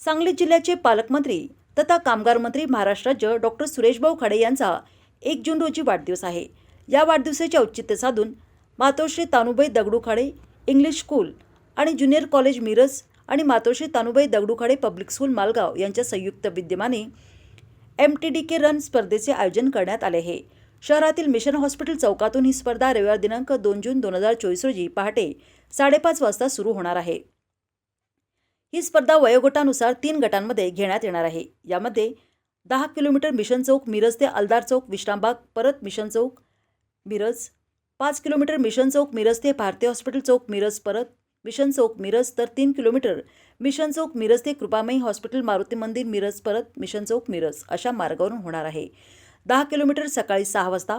सांगली जिल्ह्याचे पालकमंत्री तथा कामगार मंत्री महाराष्ट्र राज्य डॉक्टर सुरेशभाऊ खाडे यांचा एक जून रोजी वाढदिवस आहे. या वाढदिवसाचे औचित्य साधून मातोश्री तानुबाई दगडू खाडे इंग्लिश स्कूल आणि ज्युनियर कॉलेज मिरज आणि मातोश्री तानुबाई दगडू खाडे पब्लिक स्कूल मालगाव यांच्या संयुक्त विद्यमाने M T D K run स्पर्धेचे आयोजन करण्यात आले आहे. शहरातील मिशन हॉस्पिटल चौकातून ही स्पर्धा रविवार दिनांक दोन जून दोन हजार चोवीस रोजी पहाटे साडेपाच वाजता सुरू होणार आहे. ही स्पर्धा वयोगटानुसार तीन गटांमध्ये घेण्यात येणार आहे. यामध्ये दहा किलोमीटर मिशन चौक मिरज ते अलदार चौक विश्रामबाग परत मिशन चौक मिरज पाच किलोमीटर मिशन चौक मिरज ते भारतीय हॉस्पिटल चौक मिरज परत मिशन चौक मिरज तर तीन किलोमीटर मिशन चौक मिरज ते कृपामयी हॉस्पिटल मारुती मंदिर मिरज परत मिशन चौक मिरज अशा मार्गावरून होणार आहे. दहा किलोमीटर सकाळी सहा वाजता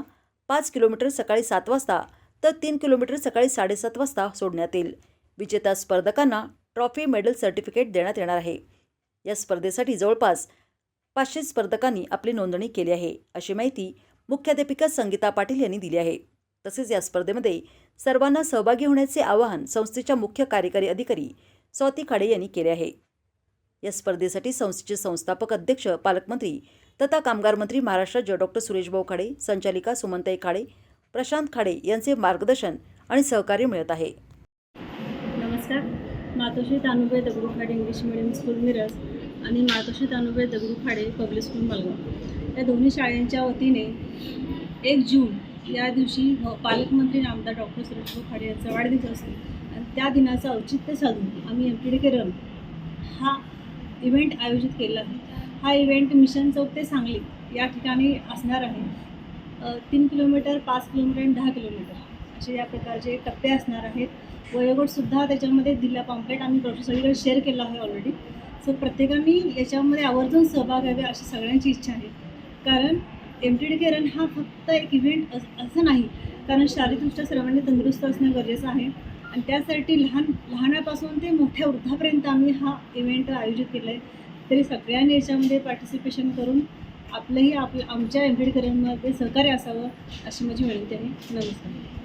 पाच किलोमीटर सकाळी सात वाजता तर तीन किलोमीटर सकाळी साडेसात वाजता सोडण्यात येईल. विजेत्या स्पर्धकांना ट्रॉफी मेडल सर्टिफिकेट देण्यात येणार आहे. या स्पर्धेसाठी जवळपास पाचशे स्पर्धकांनी आपली नोंदणी केली आहे अशी माहिती मुख्याध्यापिका संगीता पाटील यांनी दिली आहे. तसेच या स्पर्धेमध्ये सर्वांना सहभागी होण्याचे आवाहन संस्थेच्या मुख्य कार्यकारी अधिकारी स्वाती खाडे यांनी केले आहे. या स्पर्धेसाठी संस्थेचे संस्थापक अध्यक्ष पालकमंत्री तथा कामगार मंत्री महाराष्ट्र डॉक्टर सुरेशभाऊ खाडे संचालिका सुमनताई खाडे प्रशांत खाडे यांचे मार्गदर्शन आणि सहकार्य मिळत आहे. नमस्कार. Matoshri Tanubai Dagdukhade English medium school Miraj आणि मातोश्री तानुबाई दगडूखाडे पब्लिक स्कूल मालगाव. या दोन्ही शाळेंच्या वतीने एक जून या दिवशी पालकमंत्री आमदार डॉक्टर सुरेश खाडे यांचा वाढदिवस असतो. आणि त्या दिनाचं औचित्य साधून आम्ही M P D K run हा इव्हेंट आयोजित केला आहे. हा इव्हेंट मिशन चौक ते सांगली या ठिकाणी असणार आहे. तीन किलोमीटर पाच किलोमीटर आणि दहा किलोमीटर. असे या प्रकारचे टप्पे असणार आहेत. वयोगटसुद्धा त्याच्यामध्ये दिला पॉम्पलेट आम्ही प्रोफेसरकडे शेअर केला आहे ऑलरेडी सो प्रत्येकाने याच्यामध्ये आवर्जून सहभाग घ्यावे अशी सगळ्यांची इच्छा आहे. कारण एम टी डी केरन हा फक्त एक इव्हेंट अस असं नाही. कारण शारीरिकदृष्ट्या सर्वांनी तंदुरुस्त असणं गरजेचं आहे. आणि त्यासाठी लहान लहानापासून ते मोठ्या वृद्धापर्यंत आम्ही हा इव्हेंट आयोजित केला आहे तरी सगळ्यांनी याच्यामध्ये पार्टिसिपेशन करून आपलंही आपलं आमच्या एम टी डी केरनमध्ये सहकार्य असावं अशी माझी विनंती आहे. नमस्कार.